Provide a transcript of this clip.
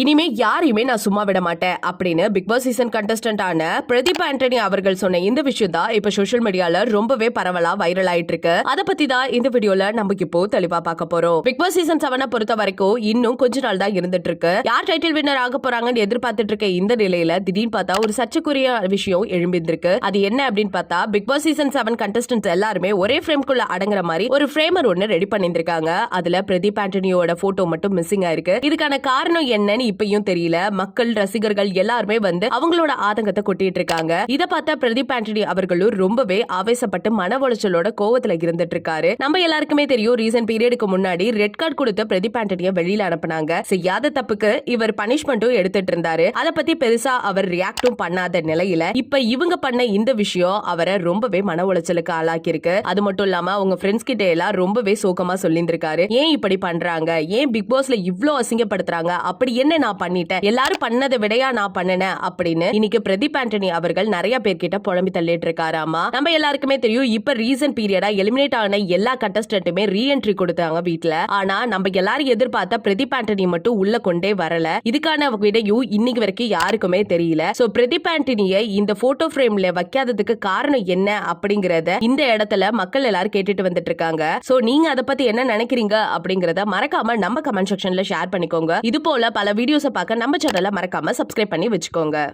இனிமே யாரையுமே நான் சும்மா விட மாட்டேன் அப்படின்னு பிக் பாஸ் சீசன் கண்டஸ்டன்டான பிரதீப் ஆண்டனி அவர்கள் சொன்ன இந்த விஷயம் தான் இப்ப சோஷியல் மீடியால ரொம்பவே பரவலா வைரல் ஆயிட்டு இருக்கு அத பத்தி தான் இந்த வீடியோல நமக்கு இப்போ தெளிவா பார்க்க போறோம். பிக் பாஸ் சீசன் செவனை பொறுத்த வரைக்கும் இன்னும் கொஞ்ச நாள் தான் இருந்துட்டு இருக்கு. யார் டைட்டில் வின்னர் ஆக போறாங்கன்னு எதிர்பார்த்துட்டு இருக்க இந்த நிலையில திடீர்னு பார்த்தா ஒரு சர்ச்சைக்குரிய விஷயம் எழும்பிந்திருக்கு. அது என்ன அப்படின்னு பார்த்தா Bigg Boss season seven contestants எல்லாருமே ஒரே ஃப்ரேம்குள்ள அடங்குற மாதிரி ஒரு ஃப்ரேமர் ஒன்னு ரெடி பண்ணியிருக்காங்க அதுல பிரதீப் ஆண்டனியோட போட்டோ மட்டும் மிஸ்ஸிங் ஆயிருக்கு. இதுக்கான காரணம் என்னன்னு இப்பயும் தெரியல. மக்கள் ரசிகர்கள் எல்லாருமே வந்து அவங்களோட ஆதங்கத்தை கொட்டிட்டு இருக்காங்க. இதை பார்த்தா பிரதீப் ஆண்டனி அவர்களும் ரொம்பவே ஆவேசப்பட்டு மன உளைச்சலோட கோவத்துல இருந்துட்டு இருக்காரு. நம்ம எல்லாருக்குமே தெரியும் ரீசன்ட் பீரியடுக்கு முன்னாடி ரெட் கார்டு கொடுத்த பிரதீப் ஆண்டனிய வெளியில அனுப்புனாங்க. செய்யாத தப்புக்கு இவர் பனிஷ்மெண்ட்டும் எடுத்துட்டு இருந்தாரு. அதை பத்தி பெருசா அவர் ரியாக்டும் பண்ணாத நிலையில இப்ப இவங்க பண்ண இந்த விஷயம் அவரை ரொம்பவே மன உளைச்சலுக்கு ஆளாக்கி இருக்கு அது மட்டும் இல்லாம அவங்க ஃப்ரெண்ட்ஸ் கிட்ட எல்லாம் ரொம்பவே சோகமா சொல்லியிருந்திருக்காரு. ஏன் இப்படி பண்றாங்க? ஏன் பிக் பாஸ்ல இவ்வளவு அசிங்கப்படுத்துறாங்க? அப்படி என்ன நான் பண்ணிட்டேன். எல்லாரும் பண்ணதை விடையா நான் பண்ணினேன் அப்படின்னு இன்னைக்கு பிரதீப் ஆண்டனி அவர்கள் நிறைய பேர்கிட்ட புலம்பி தள்ளிட்டு இருக்காராமா நம்ம எல்லாருக்குமே தெரியும் இப்ப ரீசன் பீரியடா எலிமினேட் ஆன எல்லா கண்டஸ்டன்ட்டுமே ரீஎன்ட்ரி கொடுத்தாங்க வீட்டுல ஆனா நம்ம எல்லாரும் எதிர்பார்த்த பிரதீப் ஆண்டனி மட்டும் உள்ள கொண்டே வரல. இதுக்கான விடையும் இன்னைக்கு வரைக்கும் யாருக்குமே தெரியல. சோ பிரதீப் ஆண்டனியை இந்த போட்டோ ஃப்ரேம்ல வைக்காததுக்கு காரணம் என்ன அப்படிங்கறத இந்த இடத்துல மக்கள் எல்லாரும் கேட்டுட்டு வந்துட்டு இருக்காங்க சோ நீங்க அதை பத்தி என்ன நினைக்கிறீங்க அப்படிங்கறத மறக்காம நம்ம கமெண்ட் செக்ஷன்ல ஷேர் பண்ணிக்கோங்க. இது போல பல வீடியோஸை பார்க்க நம்ம சேனலை மறக்காம சப்ஸ்கிரைப் பண்ணி வச்சுக்கோங்க.